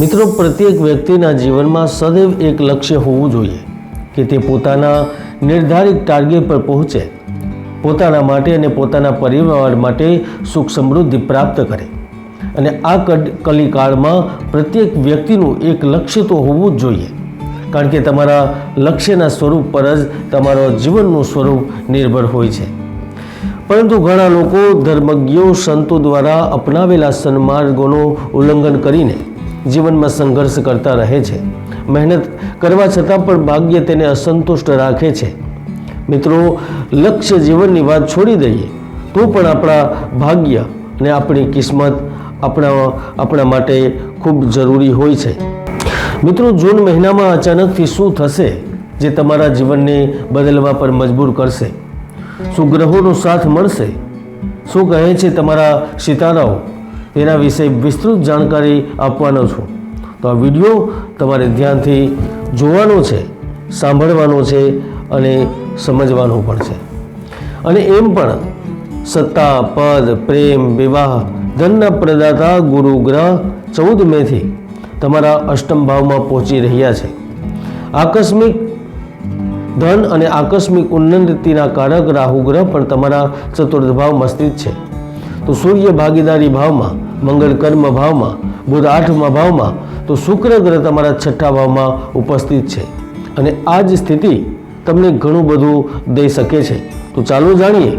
મિત્રો, પ્રત્યેક વ્યક્તિના જીવનમાં સદૈવ એક લક્ષ્ય હોવું જોઈએ કે તે પોતાના નિર્ધારિત ટાર્ગેટ પર પહોંચે, પોતાના માટે અને પોતાના પરિવાર માટે સુખ સમૃદ્ધિ પ્રાપ્ત કરે. અને આ કલિકાળમાં પ્રત્યેક વ્યક્તિનું એક લક્ષ્ય તો હોવું જ જોઈએ, કારણ કે તમારા લક્ષ્યના સ્વરૂપ પર જ તમારો જીવનનું સ્વરૂપ નિર્ભર હોય છે. પરંતુ ઘણા લોકો ધર્મજ્ઞો સંતો દ્વારા અપનાવેલા સન્માર્ગોનું ઉલ્લંઘન કરીને જીવનમાં સંઘર્ષ કરતા રહે છે. મહેનત કરવા છતાં પણ ભાગ્ય તેને અસંતુષ્ટ રાખે છે. મિત્રો, લક્ષ્ય જીવનની વાત છોડી દઈએ, તો પણ આપણા ભાગ્ય અને આપણી કિસ્મત આપણા આપણા માટે ખૂબ જરૂરી હોય છે. મિત્રો, જૂન મહિનામાં અચાનકથી શું થશે જે તમારા જીવનને બદલવા પર મજબૂર કરશે? શું ગ્રહોનો સાથ મળશે? શું કહે છે તમારા સિતારાઓ? તેના વિશે વિસ્તૃત જાણકારી આપવાનો છું. તો આ વીડિયો તમારે ધ્યાનથી જોવાનો છે, સાંભળવાનો છે અને સમજવાનો પણ છે. અને એમ પણ સત્તા, પદ, પ્રેમ, વિવાહ, ધનના પ્રદાતા, ગુરુ, ગ્રહ, ચૌદ મેથી તમારા અષ્ટમ ભાવમાં પહોંચી રહ્યા છે. આકસ્મિક ધન અને આકસ્મિક ઉન્નતિના કારક રાહુ ગ્રહ પણ તમારા ચતુર્થ ભાવમાં સ્થિત છે. તો સૂર્ય ભાગીદારી ભાવમાં મંગળ કર્મ ભાવમાં, બુધ આઠમા ભાવમાં, તો શુક્ર ગ્રહ તમારા છઠ્ઠા ભાવમાં ઉપસ્થિત છે. અને આ જ સ્થિતિ તમને ઘણું બધું દઈ શકે છે. તો ચાલો જાણીએ,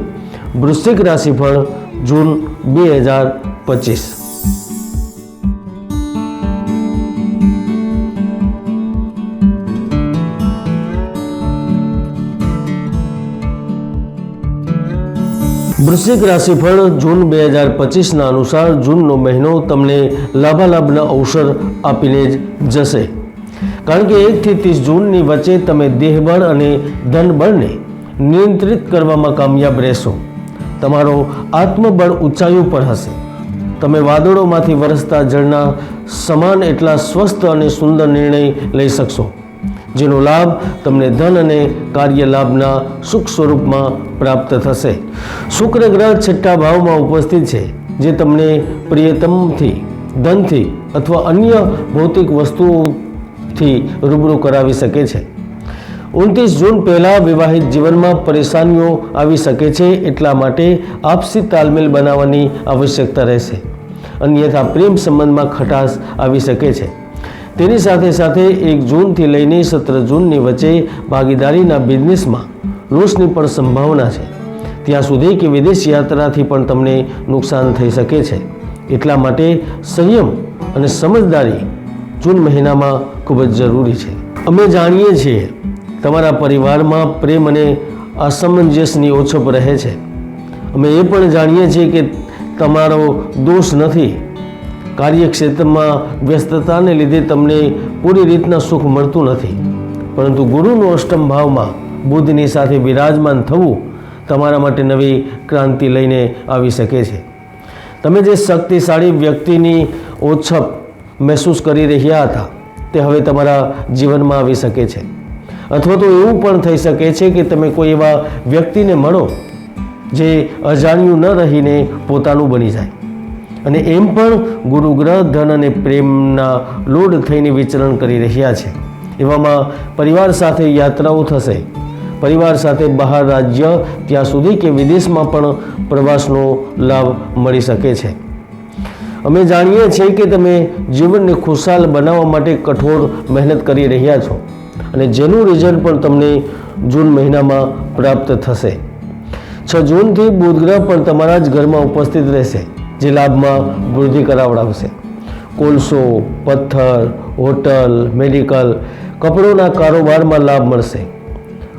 વૃશ્ચિક રાશિફળ જૂન બે હજાર પચીસ. વૃશ્ચિક રાશિફળ જૂન બે હજાર પચીસના અનુસાર જૂનનો મહિનો તમને લાભાલાભના અવસર આપીને જ જશે. કારણ કે એકથી ત્રીસ જૂનની વચ્ચે તમે દેહબળ અને ધનબળને નિયંત્રિત કરવામાં કામયાબ રહેશો. તમારો આત્મબળ ઊંચાઈ ઉપર હશે. તમે વાદળોમાંથી વરસતા જળના સમાન એટલા સ્વસ્થ અને સુંદર નિર્ણય લઈ શકશો. જેનો લાભ તમને ધન અને કાર્ય લાભના સુખ સ્વરૂપમાં પ્રાપ્ત થશે. શુક્ર ગ્રહ છઠ્ઠા ભાવમાં ઉપસ્થિત છે, જે તમને પ્રિયતમથી, ધનથી અથવા અન્ય ભૌતિક વસ્તુઓથી રૂબરૂ કરાવી શકે છે. ઓગણત્રીસ જૂન પહેલાં વિવાહિત જીવનમાં પરેશાનીઓ આવી શકે છે, એટલા માટે આપસી તાલમેલ બનાવવાની આવશ્યકતા રહેશે. અન્યથા પ્રેમ સંબંધમાં ખટાશ આવી શકે છે. તેની સાથે સાથે એક જૂનથી લઈને સત્તર જૂનની વચ્ચે ભાગીદારીના બિઝનેસમાં લોસની પણ સંભાવના છે. ત્યાં સુધી કે વિદેશ યાત્રાથી પણ તમને નુકસાન થઈ શકે છે. એટલા માટે સંયમ અને સમજદારી જૂન મહિનામાં ખૂબ જ જરૂરી છે. અમે જાણીએ છીએ તમારા પરિવારમાં પ્રેમ અને અસમંજસની ઓછપ રહે છે. અમે એ પણ જાણીએ છીએ કે તમારો દોષ નથી કાર્યક્ષેત્રમાં વ્યસ્તતાને લીધે તમને પૂરી રીતના સુખ મળતું નથી. પરંતુ ગુરુનો અષ્ટમ ભાવમાં બુદ્ધની સાથે બિરાજમાન થવું તમારા માટે નવી ક્રાંતિ લઈને આવી શકે છે. તમે જે શક્તિશાળી વ્યક્તિની ઓછપ મહેસૂસ કરી રહ્યા હતા, તે હવે તમારા જીવનમાં આવી શકે છે. અથવા તો એવું પણ થઈ શકે છે કે તમે કોઈ એવા વ્યક્તિને મળો, જે અજાણ્યું ન રહીને પોતાનું બની જાય. અને એમ પણ ગુરુ ગ્રહ ધન અને પ્રેમના લોડ થઈને વિચરણ કરી રહ્યા છે. એવામાં પરિવાર સાથે યાત્રાઓ થશે. પરિવાર સાથે બહાર રાજ્ય, ત્યાં સુધી કે વિદેશમાં પણ પ્રવાસનો લાભ મળી શકે છે. અમે જાણીએ છીએ કે તમે જીવનને ખુશાલ બનાવવા માટે કઠોર મહેનત કરી રહ્યા છો અને જેનું રિઝલ્ટ પણ તમને જૂન મહિનામાં પ્રાપ્ત થશે. છ જૂનથી બુધ ગ્રહ પણ તમારા જ ઘરમાં ઉપસ્થિત રહેશે. જે લાભમાં વૃદ્ધિ કરાવડાવશે. કોલસો, પથ્થર, હોટલ, મેડિકલ, કપડોના કારોબારમાં લાભ મળશે.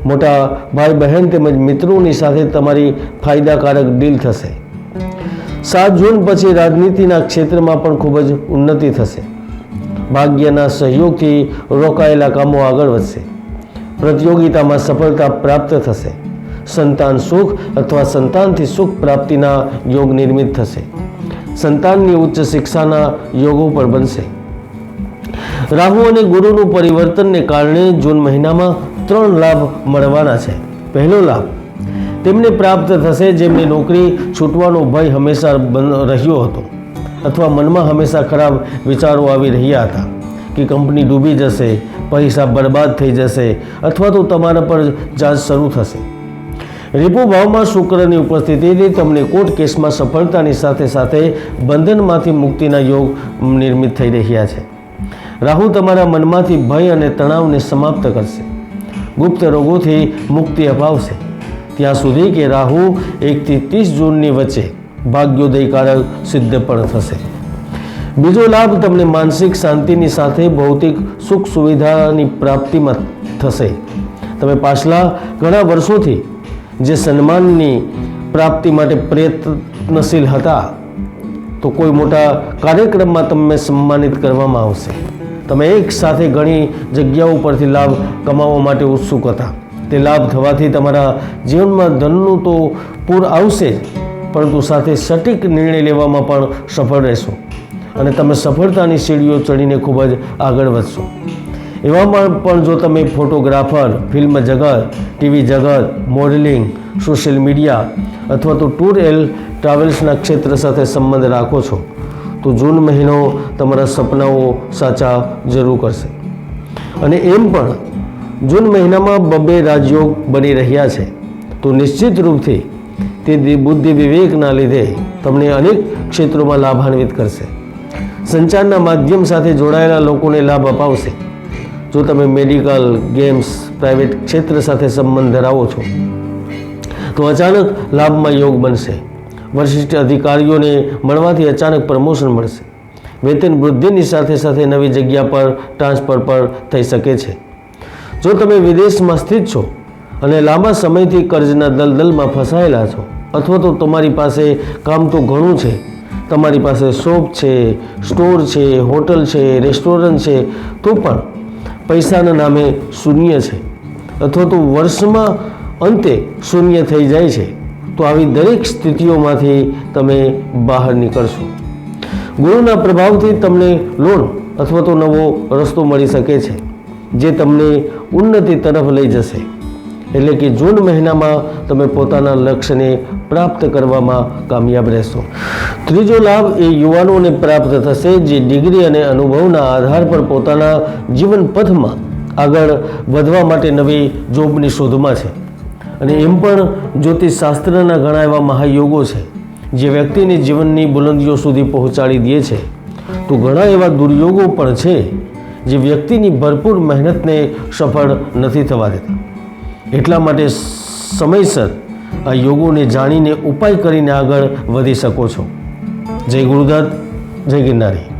મોટા ભાઈ બહેન તેમજ મિત્રોની સાથે તમારી ફાયદાકારક ડીલ થશે. સાત જૂન પછી રાજનીતિના ક્ષેત્રમાં પણ ખૂબ જ ઉન્નતિ થશે. ભાગ્યના સહયોગથી રોકાયેલા કામો આગળ વધશે. પ્રતિયોગિતામાં સફળતા પ્રાપ્ત થશે. સંતાન સુખ અથવા સંતાનથી સુખ પ્રાપ્તિના યોગ નિર્મિત થશે. સંતાનની ઉચ્ચ શિક્ષાના યોગો પણ બનશે. રાહુ અને ગુરુનું પરિવર્તનને કારણે જૂન મહિનામાં ત્રણ લાભ મળવાના છે. પહેલો લાભ, તેમને પ્રાપ્ત થશે જેમની નોકરી છૂટવાનો ભય હંમેશા રહ્યો હતો અથવા મનમાં હંમેશા ખરાબ વિચારો આવી રહ્યા હતા કે કંપની ડૂબી જશે, પૈસા બરબાદ થઈ જશે અથવા તો તમારા પર જાંચ શરૂ થશે. રીપુ ભાવમાં શુક્રની ઉપસ્થિતિથી તમને કોર્ટ કેસમાં સફળતાની સાથે સાથે બંધનમાંથી મુક્તિના યોગ નિર્મિત થઈ રહ્યા છે. રાહુ તમારા મનમાંથી ભય અને તણાવને સમાપ્ત કરશે. ગુપ્ત રોગોથી મુક્તિ અપાવશે. ત્યાં સુધી કે રાહુ એકથી ત્રીસ જૂનની વચ્ચે ભાગ્યોદયકારક સિદ્ધ પણ થશે. બીજો લાભ તમને માનસિક શાંતિની સાથે ભૌતિક સુખ સુવિધાની પ્રાપ્તિમાં થશે. તમે પાછલા ઘણા વર્ષોથી જે સન્માનની પ્રાપ્તિ માટે પ્રયત્નશીલ હતા, તો કોઈ મોટા કાર્યક્રમમાં તમને સન્માનિત કરવામાં આવશે. તમે એક સાથે ઘણી જગ્યાઓ પરથી લાભ કમાવવા માટે ઉત્સુક હતા. તે લાભ થવાથી તમારા જીવનમાં ધનનું તો પૂર આવશે જ પરંતુ સાથે સટીક નિર્ણય લેવામાં પણ સફળ રહેશો. અને તમે સફળતાની સીડીઓ ચડીને ખૂબ જ આગળ વધશો. એવામાં પણ જો તમે ફોટોગ્રાફર, ફિલ્મ જગત, ટીવી જગત, મોડેલિંગ, સોશિયલ મીડિયા અથવા તો ટૂર એલ ટ્રાવેલ્સના ક્ષેત્ર સાથે સંબંધ રાખો છો, તો જૂન મહિનો તમારા સપનાઓ સાચા જરૂર કરશે. અને એમ પણ, જૂન મહિનામાં બબ્બે રાજયોગ બની રહ્યા છે, તો નિશ્ચિત રૂપથી તે બુદ્ધિ વિવેકના લીધે તમને અનેક ક્ષેત્રોમાં લાભાન્વિત કરશે. સંચારના માધ્યમ સાથે જોડાયેલા લોકોને લાભ અપાવશે. જો તમે મેડિકલ, ગેમ્સ, પ્રાઇવેટ ક્ષેત્ર સાથે સંબંધ ધરાવો છો, તો અચાનક લાભમાં યોગ બનશે. વરિષ્ઠ અધિકારીઓને મળવાથી અચાનક પ્રમોશન મળશે. વેતન વૃદ્ધિની સાથે સાથે નવી જગ્યા પર, ટ્રાન્સફર પર થઈ શકે છે. જો તમે વિદેશમાં સ્થિત છો અને લાંબા સમયથી કર્જના દલદલમાં ફસાયેલા છો, અથવા તો તમારી પાસે કામ તો ઘણું છે, તમારી પાસે શોપ છે, સ્ટોર છે, હોટલ છે, રેસ્ટોરન્ટ છે, તો પણ પૈસાના નામે શૂન્ય છે. અથવા તો વર્ષમાં અંતે શૂન્ય થઈ જાય છે. તો આવી દરેક સ્થિતિઓમાંથી તમે બહાર નીકળશો. ગુરુના પ્રભાવથી તમને લોન અથવા તો નવો રસ્તો મળી શકે છે, જે તમને ઉન્નતિ તરફ લઈ જશે. એટલે કે જૂન મહિનામાં તમે પોતાના લક્ષ્યને પ્રાપ્ત કરવામાં કામયાબ રહેશો. ત્રીજો લાભ એ યુવાનોને પ્રાપ્ત થશે જે ડિગ્રી અને અનુભવના આધાર પર પોતાના જીવન પથમાં આગળ વધવા માટે નવી જોબની શોધમાં છે. અને એમ પણ જ્યોતિષશાસ્ત્રના ઘણા એવા મહાયોગો છે, જે વ્યક્તિને જીવનની બુલંદીઓ સુધી પહોંચાડી દે છે. તો ઘણા એવા દુર્યોગો પણ છે, જે વ્યક્તિની ભરપૂર મહેનતને સફળ નથી થવા દેતા. એટલા માટે સમયસર આ યોગોને જાણીને ઉપાય કરીને આગળ વધી શકો છો. જય ગુરુદત્ત, જય ગિરનારી.